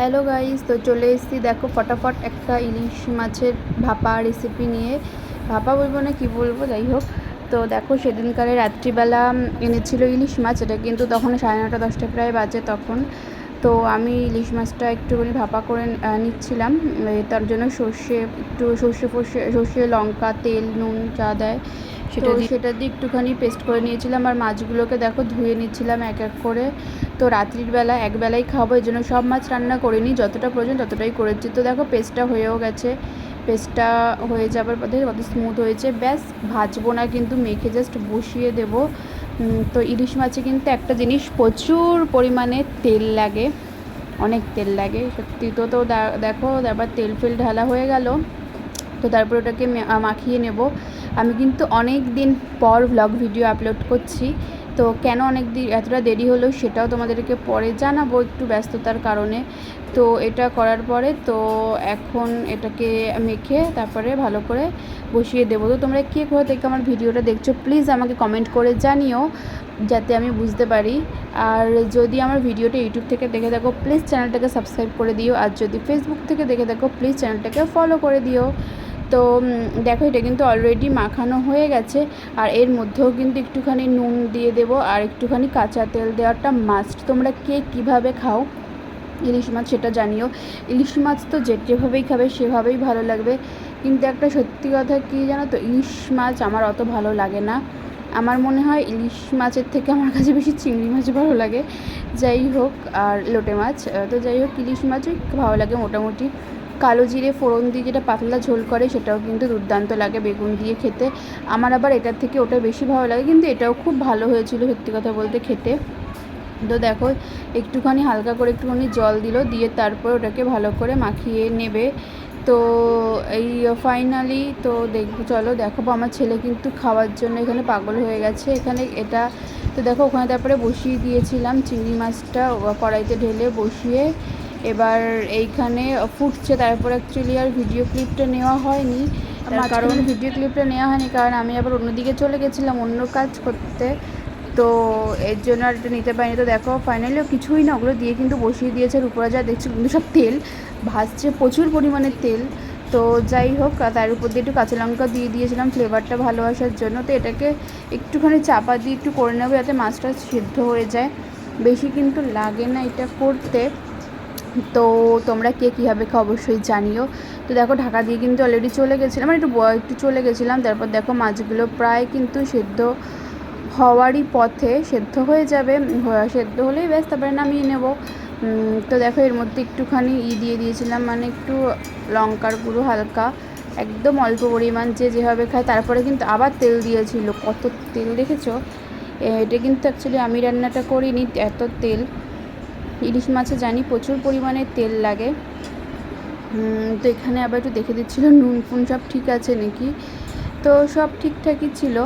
Hello guys, তো চলে এসেছি। দেখো ফটাফট একটা ইলিশ মাছের ভাপা রেসিপি নিয়ে। ভাপা বলব না কি বলব, যাই হোক। তো দেখো সেদিনকারে রাত্রিবেলা এনেছিল ইলিশ মাছ, এটা কিন্তু তখন সাড়ে নটা, দশটা প্রায় বাজে তখন। তো আমি ইলিশ মাছটা একটুখানি ভাপা করে নিচ্ছিলাম। তার জন্য সর্ষে, একটু সর্ষে ফর্ষে, সর্ষে, লঙ্কা, তেল, নুন চা দেয়। সেটা সেটা দিয়ে একটুখানি পেস্ট করে নিয়েছিলাম আর মাছগুলোকে দেখো ধুয়ে নিচ্ছিলাম এক এক করে। তো রাত্রির বেলা একবেলাই খাব এই জন্য সব মাছ রান্না করিনি যতটা প্রয়োজন ততটাই করেছি। তো দেখো পেস্টটা হয়েও গেছে। পেস্টটা হয়ে যাবার পথে কত স্মুথ হয়েছে। ব্যাস ভাজবো না কিন্তু মেখে জাস্ট বসিয়ে দেবো। তো ইলিশ মাছে কিন্তু একটা জিনিস প্রচুর পরিমাণে তেল লাগে। অনেক তেল লাগে। সত্যি তো তো দেখো তারপর তেল ফেল ঢালা হয়ে গেল। তো তারপর ওটাকে মাখিয়ে নেব। আমি কিন্তু অনেক দিন পর ভ্লগ ভিডিও আপলোড করছি। তো কেন অনেক দিন এতটা দেরি হলো সেটাও তোমাদেরকে পরে জানাব একটু ব্যস্ততার কারণে। তো এটা করার পরে তো এখন এটাকে মেখে তারপরে ভালো করে বসিয়ে দেবো। তো তোমরা কে কোথা থেকে আমার ভিডিওটা দেখছ প্লিজ আমাকে কমেন্ট করে জানিও, যাতে আমি বুঝতে পারি। আর যদি আমার ভিডিওটা ইউটিউব থেকে দেখে থাকো প্লিজ চ্যানেলটাকে সাবস্ক্রাইব করে দিও। আর যদি ফেসবুক থেকে দেখে থাকো প্লিজ চ্যানেলটাকে ফলো করে দিও। তো দেখো এটা কিন্তু অলরেডি মাখানো হয়ে গেছে। আর এর মধ্যেও কিন্তু একটুখানি নুন দিয়ে দেবো আর একটুখানি কাঁচা তেল দেওয়াটা মাস্ট তোমরা কে কীভাবে খাও? ইলিশ মাছ সেটা জানিও। ইলিশ মাছ তো যে যেভাবেই খাবে সেভাবেই ভালো লাগবে। কিন্তু একটা সত্যি কথা কি জানো তো, ইলিশ মাছ আমার অত ভালো লাগে না। আমার মনে হয় ইলিশ মাছের থেকে আমার কাছে বেশি চিংড়ি মাছ ভালো লাগে। যাই হোক, আর লোটে মাছ তো যাই হোক, ইলিশ মাছই ভালো লাগে মোটামুটি। কালো জিরে ফোড়ন দিয়ে যেটা পাতলা ঝোল করে, সেটাও কিন্তু দুর্দান্ত লাগে বেগুন দিয়ে খেতে। আমার আবার এটার থেকে ওটা বেশি ভালো লাগে, কিন্তু এটাও খুব ভালো হয়েছিল সত্যি কথা বলতে খেতে। তো দেখো, একটুখানি হালকা করে একটুখানি জল দিল, দিয়ে তারপর ওটাকে ভালো করে মাখিয়ে নেবে। তো এই ফাইনালি তো দেখব চলো দেখো আমার ছেলে কিন্তু খাওয়ার জন্য এখানে পাগল হয়ে গেছে। এখানে এটা, তো দেখো ওখানে তারপরে বসিয়ে দিয়েছিলাম, চিংড়ি মাছটা কড়াইতে ঢেলে বসিয়ে এবার এইখানে ফুটছে তারপর অ্যাকচুয়ালি আর ভিডিও ক্লিপটা নেওয়া হয়নি। তার কারণ? ভিডিও ক্লিপটা নেওয়া হয়নি কারণ আমি আবার অন্যদিকে চলে গেছিলাম অন্য কাজ করতে। তো এর জন্য আর এটা নিতে পারিনি। তো দেখো ফাইনালিও কিছুই না ওগুলো দিয়ে কিন্তু বসিয়ে দিয়েছে আর উপরে যা দেখছি কিন্তু সব তেল। ভাজছে প্রচুর পরিমাণে তেল। তো যাই হোক তার উপর দিয়ে একটু কাঁচা লঙ্কা দিয়ে দিয়েছিলাম ফ্লেভারটা ভালো আসার জন্য। তো এটাকে একটুখানি চাপা দিয়ে একটু করে নেব যাতে মাছটা সিদ্ধ হয়ে যায়। বেশি কিন্তু লাগে না এটা করতে। তো তোমরা কে কীভাবে খাও অবশ্যই জানিও। তো দেখো ঢাকা দিয়ে কিন্তু অলরেডি চলে গেছিলাম মানে একটু একটু চলে গেছিলাম, তারপর দেখো মাছগুলো প্রায় কিন্তু সেদ্ধ হওয়ারই পথে সেদ্ধ হয়ে যাবে সেদ্ধ হলেই ব্যাস, তারপরে নামিয়ে নেব। তো দেখো এর মধ্যে একটুখানি ই দিয়ে দিয়েছিলাম মানে একটু লঙ্কার গুঁড়ো হালকা, একদম অল্প পরিমাণ যে যেভাবে খায়, তারপরে কিন্তু আবার তেল দিয়েছিল। কত তেল দেখেছ? এটা কিন্তু অ্যাকচুয়ালি আমি রান্নাটা করিনি, এত তেল। ইলিশ মাছে জানি প্রচুর পরিমাণে তেল লাগে। তো এখানে আবার একটু দেখে দিচ্ছিল, নুন ফুন সব ঠিক আছে নাকি? তো সব ঠিকঠাকই ছিল,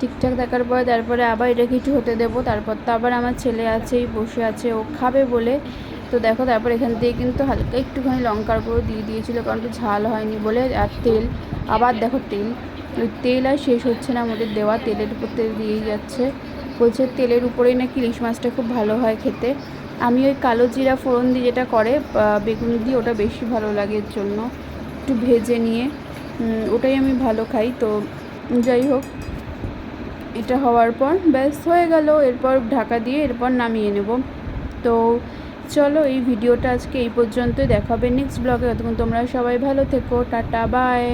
ঠিকঠাক থাকার পরে তারপরে আবার এটাকে একটু হতে দেবো। তারপর তো আবার আমার ছেলে আছেই বসে আছে, ও খাবে বলে। তো দেখো তারপর এখান থেকে কিন্তু হালকা একটুখানি লঙ্কার গুঁড়ো দিয়ে দিয়েছিল, কারণ একটু ঝাল হয়নি বলে, আর তেল, আবার দেখো তেল, ওই তেল আর শেষ হচ্ছে না, আমাদের দেওয়া তেলের উপর তেল দিয়েই যাচ্ছে। বলছে তেলের উপরেই নাকি ইলিশ মাছটা খুব ভালো হয় খেতে। আমি ওই কালো জিরা ফোড়ন দিয়ে যেটা করে বেগুন দিয়ে, ওটা বেশি ভালো লাগে এর জন্য। একটু ভেজে নিয়ে ওটাই আমি ভালো খাই। তো যাই হোক, এটা হওয়ার পর ব্যাস, হয়ে গেল। এরপর ঢাকা দিয়ে এরপর নামিয়ে নেব। তো চলো, এই ভিডিওটা আজকে এই পর্যন্তই। দেখাবে নেক্সট ব্লগে ততক্ষণ তোমরা সবাই ভালো থেকো। Tata bye